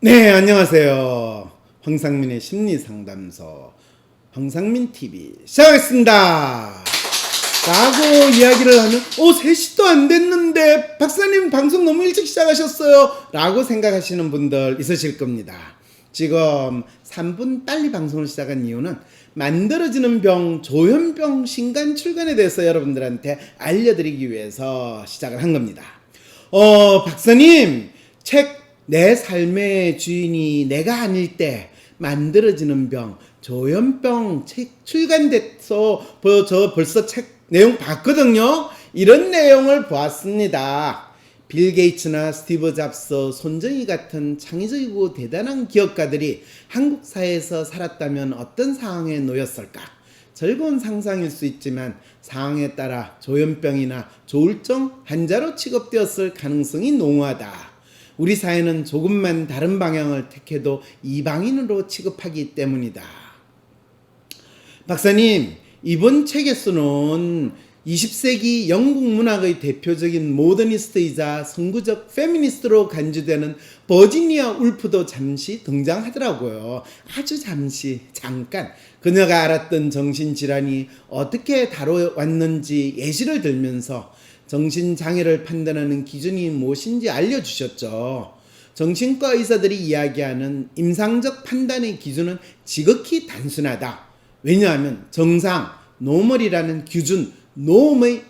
네, 안녕하세요. 황상민의 심리 상담소 황상민 TV 시작하겠습니다. 라고 이야기를 하면 어 3시도 안 됐는데 박사님 방송 너무 일찍 시작하셨어요. 라고 생각하시는 분들 있으실 겁니다. 지금 3분 빨리 방송을 시작한 이유는 만들어지는 병, 조현병 신간 출간에 대해서 여러분들한테 알려드리기 위해서 시작을 한 겁니다. 어, 박사님, 책 내 삶의 주인이 내가 아닐 때 만들어지는 병, 조현병 책 벌- 저 벌써 책 내용 봤거든요. 이런 내용을 보았습니다. 빌 게이츠나 스티브 잡스, 손정희 같은 창의적이고 대단한 기업가들이 한국 사회에서 살았다면 어떤 상황에 놓였을까? 즐거운 상상일 수 있지만 상황에 따라 조현병이나 조울증 환자로 취급되었을 가능성이 농후하다. 우리 사회는 조금만 다른 방향을 택해도 이방인으로 취급하기 때문이다. 박사님, 이번 책에서는 20세기 영국 문학의 대표적인 모더니스트이자 선구적 페미니스트로 간주되는 버지니아 울프도 잠시 등장하더라고요. 아주 잠시, 잠깐. 그녀가 알았던 정신질환이 어떻게 다뤄왔는지 예시를 들면서 정신장애를 판단하는 기준이 무엇인지 알려주셨죠. 정신과 의사들이 이야기하는 임상적 판단의 기준은 지극히 단순하다. 왜냐하면 정상, 노멀이라는 기준, 노음의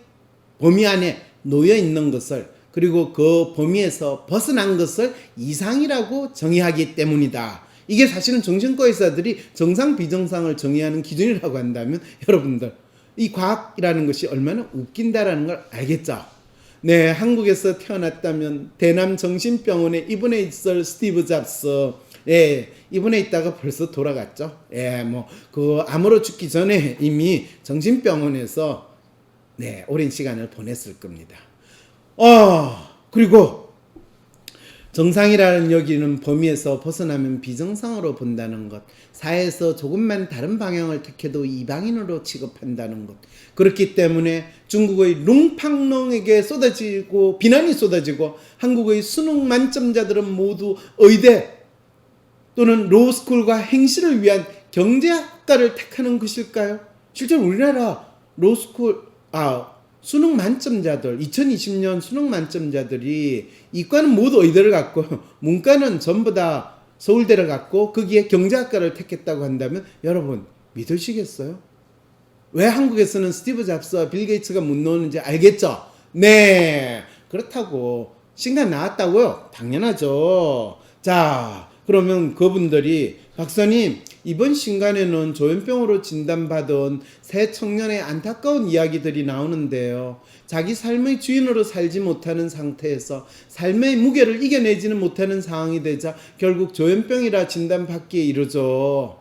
범위 안에 놓여 있는 것을 그리고 그 범위에서 벗어난 것을 이상이라고 정의하기 때문이다. 이게 사실은 정신과 의사들이 정상 비정상을 정의하는 기준이라고 한다면 여러분들 이 과학이라는 것이 얼마나 웃긴다라는 걸 알겠죠. 네, 한국에서 태어났다면 대남 정신병원에 입원해 있을 스티브 잡스, 예, 입원해 있다가 벌써 돌아갔죠. 예, 뭐 그 암으로 죽기 전에 이미 정신병원에서 네, 오랜 시간을 보냈을 겁니다. 어, 그리고 정상이라는 여기는 범위에서 벗어나면 비정상으로 본다는 것, 사회에서 조금만 다른 방향을 택해도 이방인으로 취급한다는 것. 그렇기 때문에 중국의 룽팡롱에게 쏟아지고 비난이 쏟아지고 한국의 수능 만점자들은 모두 의대 또는 로스쿨과 행시를 위한 경제학과를 택하는 것일까요? 실제로 우리나라 로스쿨 아 수능 만점자들 2020년 수능 만점자들이 이과는 모두 의대를 갔고 문과는 전부 다 서울대를 갔고 거기에 경제학과를 택했다고 한다면 여러분 믿으시겠어요? 왜 한국에서는 스티브 잡스와 빌 게이츠가 못 나오는지 알겠죠? 네 그렇다고 신간 나왔다고요? 당연하죠. 자 그러면 그분들이 박사님 이번 신간에는 조현병으로 진단받은 새 청년의 안타까운 이야기들이 나오는데요. 자기 삶의 주인으로 살지 못하는 상태에서 삶의 무게를 이겨내지는 못하는 상황이 되자 결국 조현병이라 진단받기에 이르죠.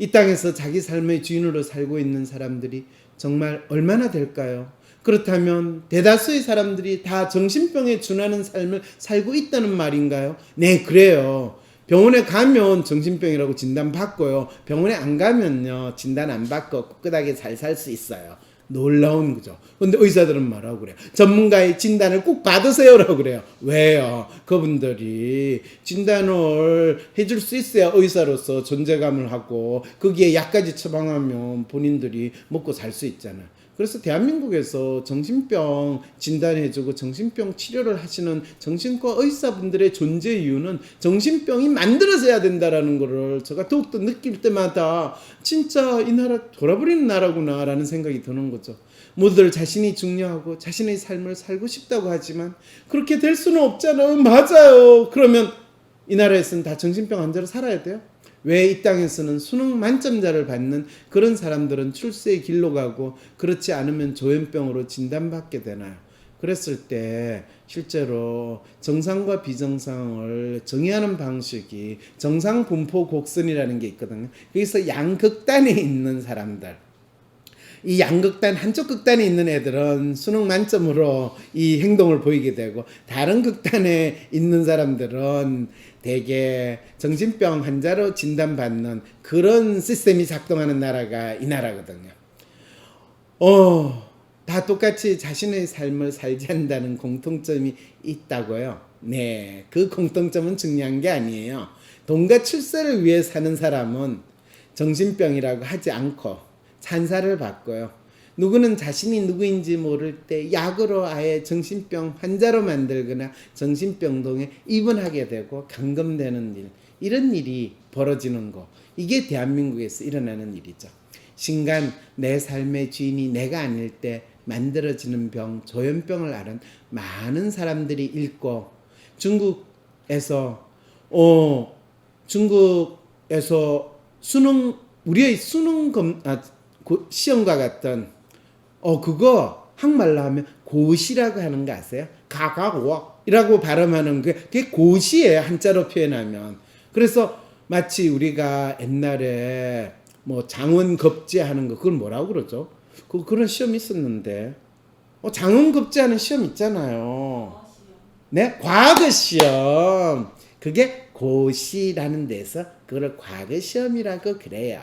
이 땅에서 자기 삶의 주인으로 살고 있는 사람들이 정말 얼마나 될까요? 그렇다면 대다수의 사람들이 다 정신병에 준하는 삶을 살고 있다는 말인가요? 네, 그래요. 병원에 가면 정신병이라고 진단받고요. 병원에 안 가면요. 진단 안 받고 꿋꿋하게 잘 살 수 있어요. 놀라운 거죠. 근데 의사들은 뭐라고 그래요? 전문가의 진단을 꼭 받으세요라고 그래요. 왜요? 그분들이 진단을 해줄 수 있어야 의사로서 존재감을 하고 거기에 약까지 처방하면 본인들이 먹고 살 수 있잖아요. 그래서 대한민국에서 정신병 진단해주고 정신병 치료를 하시는 정신과 의사분들의 존재 이유는 정신병이 만들어져야 된다라는 거를 제가 더욱더 느낄 때마다 진짜 이 나라 돌아버리는 나라구나라는 생각이 드는 거죠. 모두들 자신이 중요하고 자신의 삶을 살고 싶다고 하지만 그렇게 될 수는 없잖아요. 맞아요. 그러면 이 나라에서는 다 정신병 환자로 살아야 돼요? 왜 이 땅에서는 수능 만점자를 받는 그런 사람들은 출세의 길로 가고 그렇지 않으면 조현병으로 진단받게 되나요? 그랬을 때 실제로 정상과 비정상을 정의하는 방식이 정상 분포 곡선이라는 게 있거든요. 거기서 양극단에 있는 사람들 이 양극단 한쪽 극단에 있는 애들은 수능 만점으로 이 행동을 보이게 되고 다른 극단에 있는 사람들은 대개 정신병 환자로 진단받는 그런 시스템이 작동하는 나라가 이 나라거든요. 어, 다 똑같이 자신의 삶을 살지 않는다는 공통점이 있다고요. 네, 그 공통점은 중요한 게 아니에요. 돈과 출세를 위해 사는 사람은 정신병이라고 하지 않고 찬사를 받고요. 누구는 자신이 누구인지 모를 때 약으로 아예 정신병 환자로 만들거나 정신병동에 입원하게 되고 감금되는 일 이런 일이 벌어지는 거 이게 대한민국에서 일어나는 일이죠. 신간 내 삶의 주인이 내가 아닐 때 만들어지는 병 조현병을 앓은 많은 사람들이 읽고 중국에서 어 중국에서 수능 우리의 수능 검 아, 고- 시험과 같던 어 그거 한말로 하면 고시라고 하는 거 아세요? 가가고이라고 발음하는 게 그게 고시예요 한자로 표현하면 그래서 마치 우리가 옛날에 뭐 장원급제 하는 거 그걸 뭐라고 그러죠? 그 그런 시험 있었는데 어 장원급제 하는 시험 있잖아요. 네, 과거 시험. 그게 고시라는 데서 그걸 과거 시험이라고 그래요.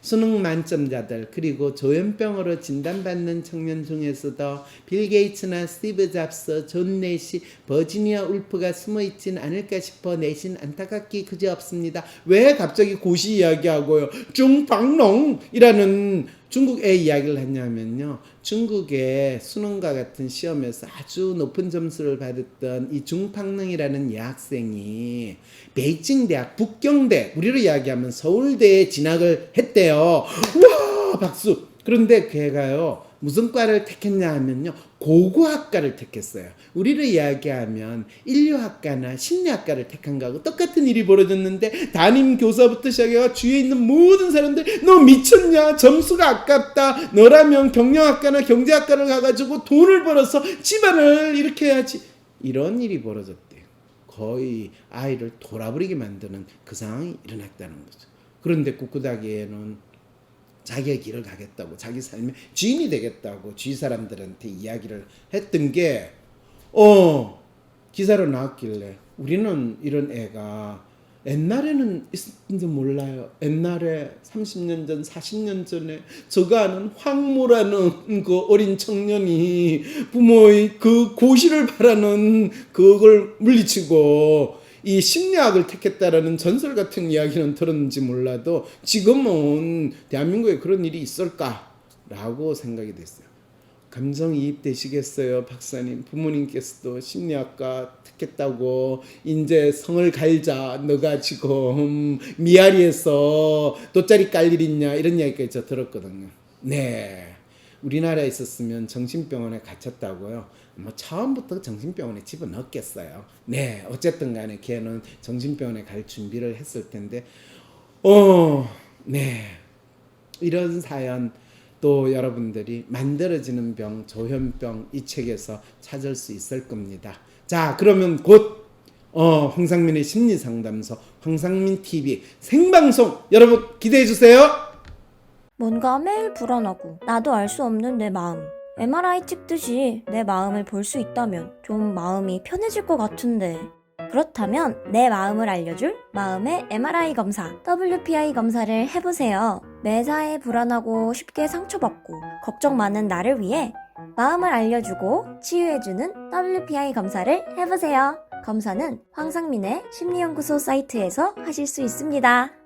수능 만점자들 그리고 조현병으로 진단받는 청년 중에서도 빌 게이츠나 스티브 잡스, 존 내시, 버지니아 울프가 숨어 있진 않을까 싶어 내신 안타깝기 그지 없습니다. 왜 갑자기 고시 이야기하고요? 중방농이라는 중국의 이야기를 했냐면요. 중국의 수능과 같은 시험에서 아주 높은 점수를 받았던 이 중팡능이라는 여학생이 베이징 대학 북경대 우리로 이야기하면 서울대에 진학을 했 대요. 와 박수. 그런데 걔가요 무슨 과를 택했냐 하면요 고고학과를 택했어요. 우리로 이야기하면 인류학과나 심리학과를 택한 거하고 똑같은 일이 벌어졌는데 담임 교사부터 시작해서 주위에 있는 모든 사람들 너 미쳤냐 점수가 아깝다 너라면 경영학과나 경제학과를 가가지고 돈을 벌어서 집안을 이렇게 해야지 이런 일이 벌어졌대요. 거의 아이를 돌아버리게 만드는 그 상황이 일어났다는 거죠. 그런데 꿋꿋하게는 자기의 길을 가겠다고 자기 삶의 주인이 되겠다고 주위 사람들한테 이야기를 했던 게 어 기사로 나왔길래 우리는 이런 애가 옛날에는 있었는지 몰라요. 옛날에 30년 전, 40년 전에 저가 아는 황모라는 그 어린 청년이 부모의 그 고시를 바라는 그걸 물리치고 이 심리학을 택했다라는 전설 같은 이야기는 들었는지 몰라도 지금은 대한민국에 그런 일이 있을까라고 생각이 됐어요. 감정이입 되시겠어요, 박사님. 부모님께서도 심리학과 택했다고 이제 성을 갈자 너가 지금 미아리에서 돗자리 깔 일 있냐 이런 이야기까지 저 들었거든요. 네. 우리나라에 있었으면 정신병원에 갇혔다고요. 뭐 처음부터 정신병원에 집어넣겠어요. 네, 어쨌든 간에 걔는 정신병원에 갈 준비를 했을 텐데, 어, 네, 이런 사연 또 여러분들이 만들어지는 병, 조현병 이 책에서 찾을 수 있을 겁니다. 자, 그러면 곧 어, 황상민의 심리 상담소 황상민 TV 생방송 여러분 기대해 주세요. 뭔가 매일 불안하고 나도 알 수 없는 내 마음. MRI 찍듯이 내 마음을 볼 수 있다면 좀 마음이 편해질 것 같은데. 그렇다면 내 마음을 알려줄 마음의 MRI 검사, WPI 검사를 해보세요. 매사에 불안하고 쉽게 상처받고 걱정 많은 나를 위해 마음을 알려주고 치유해주는 WPI 검사를 해보세요. 검사는 황상민의 심리연구소 사이트에서 하실 수 있습니다.